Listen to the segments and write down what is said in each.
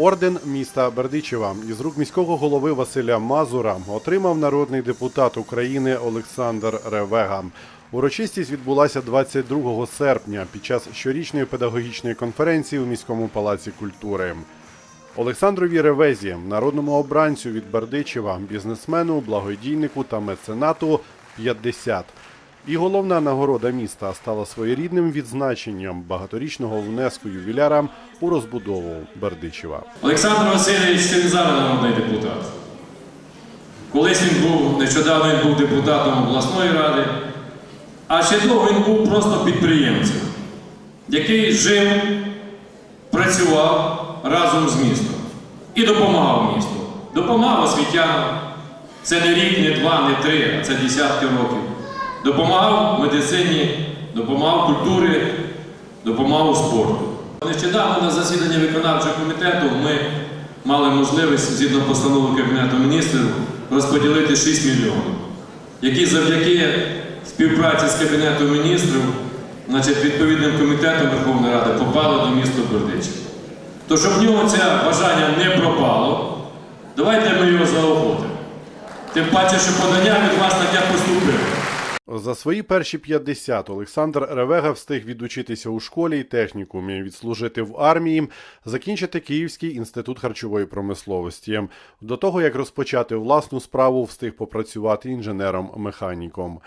Орден міста Бердичева із рук міського голови Василя Мазура отримав народний депутат України Олександр Ревега. Урочистість відбулася 22 серпня під час щорічної педагогічної конференції у міському палаці культури. Олександрові Ревезі, народному обранцю від Бердичева, бізнесмену, благодійнику та меценату 50. І головна нагорода міста стала своєрідним відзначенням багаторічного внеску ювіляра у розбудову Бердичева. Олександр Васильович це не зараз народний депутат. Колись він був, нещодавно він був депутатом обласної ради, а ще довго він був просто підприємцем, який жив, працював разом з містом і допомагав місту. Допомагав освітянам. Це не рік, не два, не три, а це десятки років. Допомагав медицині, допомагав культурі, допомагав спорту. Нещодавно на засіданні виконавчого комітету ми мали можливість згідно постанови Кабінету міністрів розподілити 6 мільйонів, які завдяки співпраці з Кабінетом міністрів, значить, відповідним комітетом Верховної Ради попали до міста Бердичів. То щоб в нього це бажання не пропало, давайте ми його заохотимо. Тим паче, що подання від вас таке поступило. За свої перші 50 Олександр Ревега встиг відучитися у школі й технікумі, відслужити в армії, закінчити Київський інститут харчової промисловості. До того як розпочати власну справу, встиг попрацювати інженером-механіком.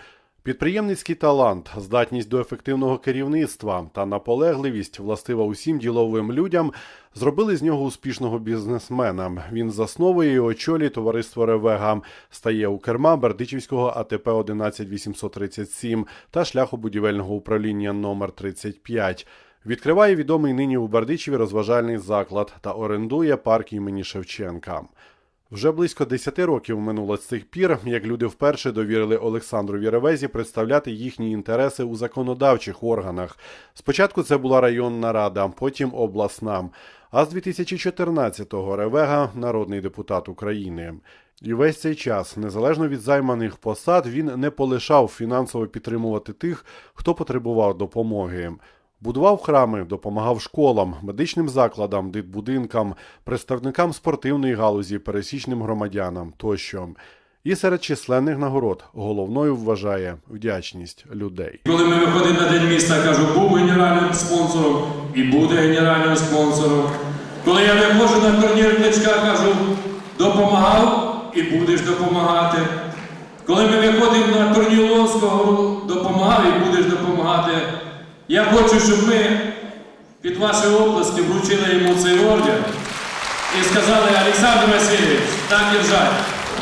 Підприємницький талант, здатність до ефективного керівництва та наполегливість, властива усім діловим людям, зробили з нього успішного бізнесмена. Він засновує і очолює товариство Ревега, стає у керма Бердичівського АТП 11837 та шляхобудівельного управління номер 35 Відкриває відомий нині у Бердичеві розважальний заклад та орендує парк імені Шевченка. Вже близько 10 років минуло з цих пір, як люди вперше довірили Олександрові Ревезі представляти їхні інтереси у законодавчих органах. Спочатку це була районна рада, потім обласна. А з 2014-го Ревега народний депутат України. І весь цей час, незалежно від займаних посад, він не полишав фінансово підтримувати тих, хто потребував допомоги. Будував храми, допомагав школам, медичним закладам, дитбудинкам, представникам спортивної галузі, пересічним громадянам тощо. І серед численних нагород головною вважає вдячність людей. Коли ми виходимо на День міста, кажу, був генеральним спонсором і буде генеральним спонсором. Коли я виходжу на турнір кличка, кажу, допомагав і будеш допомагати. Коли ми виходимо на турнір Лонського, Я хочу, щоб ми під ваші оплески вручили йому цей орден і сказали, Олександр Васильович, так держать.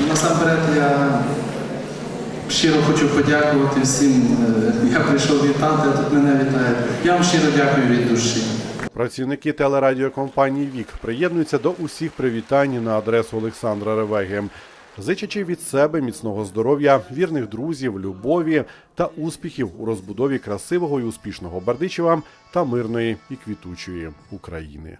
Насамперед я щиро хочу подякувати всім. Е, Я прийшов вітати, а тут мене вітають. Я вам щиро дякую від душі. Працівники телерадіокомпанії Вік приєднуються до усіх привітань на адресу Олександра Ревеги, зичачи від себе міцного здоров'я, вірних друзів, любові та успіхів у розбудові красивого і успішного Бердичева та мирної і квітучої України.